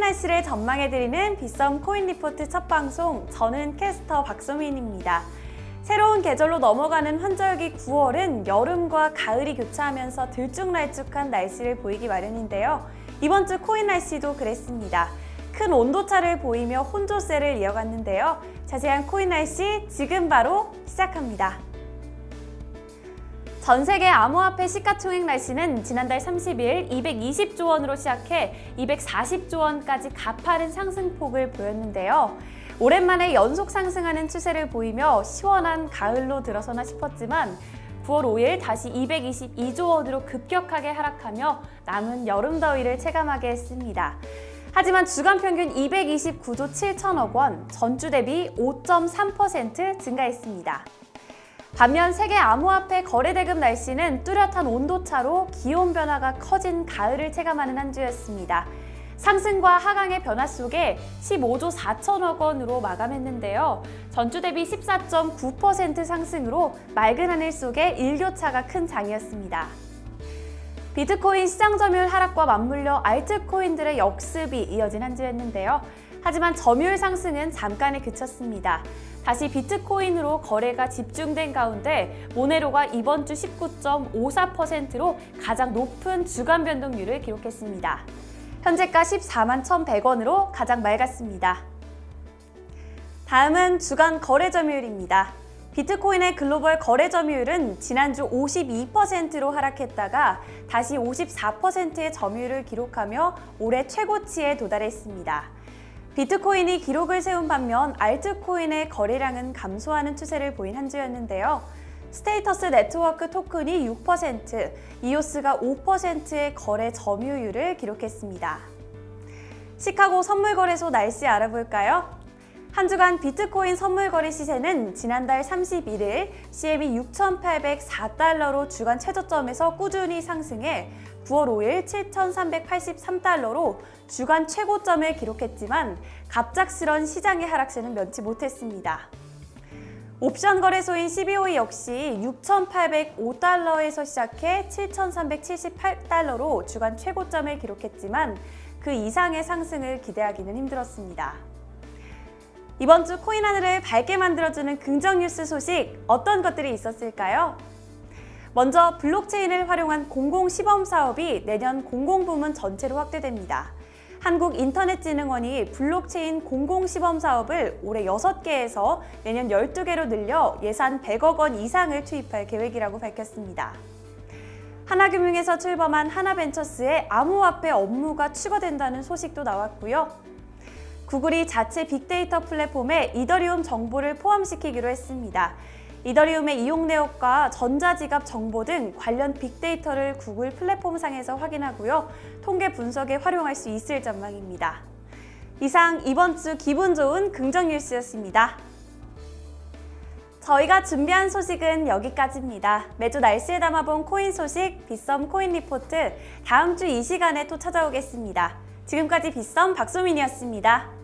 날씨를 전망해드리는 비썸 코인 리포트 첫 방송, 저는 캐스터 박소민입니다. 새로운 계절로 넘어가는 환절기 9월은 여름과 가을이 교차하면서 들쭉날쭉한 날씨를 보이기 마련인데요. 이번 주 코인 날씨도 그랬습니다. 큰 온도차를 보이며 혼조세를 이어갔는데요. 자세한 코인 날씨 지금 바로 시작합니다. 전 세계 암호화폐 시가총액 날씨는 지난달 30일 220조 원으로 시작해 240조 원까지 가파른 상승폭을 보였는데요. 오랜만에 연속 상승하는 추세를 보이며 시원한 가을로 들어서나 싶었지만 9월 5일 다시 222조 원으로 급격하게 하락하며 남은 여름 더위를 체감하게 했습니다. 하지만 주간 평균 229조 7천억 원, 전주 대비 5.3% 증가했습니다. 반면 세계 암호화폐 거래대금 날씨는 뚜렷한 온도차로 기온 변화가 커진 가을을 체감하는 한 주였습니다. 상승과 하강의 변화 속에 15조 4천억 원으로 마감했는데요. 전주 대비 14.9% 상승으로 맑은 하늘 속에 일교차가 큰 장이었습니다. 비트코인 시장 점유율 하락과 맞물려 알트코인들의 역습이 이어진 한 주였는데요. 하지만 점유율 상승은 잠깐에 그쳤습니다. 다시 비트코인으로 거래가 집중된 가운데 모네로가 이번 주 19.54%로 가장 높은 주간 변동률을 기록했습니다. 현재가 14만 1,100원으로 가장 맑았습니다. 다음은 주간 거래 점유율입니다. 비트코인의 글로벌 거래 점유율은 지난주 52%로 하락했다가 다시 54%의 점유율을 기록하며 올해 최고치에 도달했습니다. 비트코인이 기록을 세운 반면 알트코인의 거래량은 감소하는 추세를 보인 한 주였는데요. 스테이터스 네트워크 토큰이 6%, 이오스가 5%의 거래 점유율을 기록했습니다. 시카고 선물거래소 날씨 알아볼까요? 한 주간 비트코인 선물 거래 시세는 지난달 31일 CME 6,804달러로 주간 최저점에서 꾸준히 상승해 9월 5일 7,383달러로 주간 최고점을 기록했지만 갑작스런 시장의 하락세는 면치 못했습니다. 옵션 거래소인 CBOE 역시 6,805달러에서 시작해 7,378달러로 주간 최고점을 기록했지만 그 이상의 상승을 기대하기는 힘들었습니다. 이번 주 코인 하늘을 밝게 만들어주는 긍정 뉴스 소식 어떤 것들이 있었을까요? 먼저 블록체인을 활용한 공공 시범 사업이 내년 공공부문 전체로 확대됩니다. 한국인터넷진흥원이 블록체인 공공시범 사업을 올해 6개에서 내년 12개로 늘려 예산 100억 원 이상을 투입할 계획이라고 밝혔습니다. 하나금융에서 출범한 하나벤처스의 암호화폐 업무가 추가된다는 소식도 나왔고요. 구글이 자체 빅데이터 플랫폼에 이더리움 정보를 포함시키기로 했습니다. 이더리움의 이용 내역과 전자지갑 정보 등 관련 빅데이터를 구글 플랫폼상에서 확인하고요. 통계 분석에 활용할 수 있을 전망입니다. 이상 이번 주 기분 좋은 긍정 뉴스였습니다. 저희가 준비한 소식은 여기까지입니다. 매주 날씨에 담아본 코인 소식 비썸 코인 리포트 다음 주 이 시간에 또 찾아오겠습니다. 지금까지 비썸 박소민이었습니다.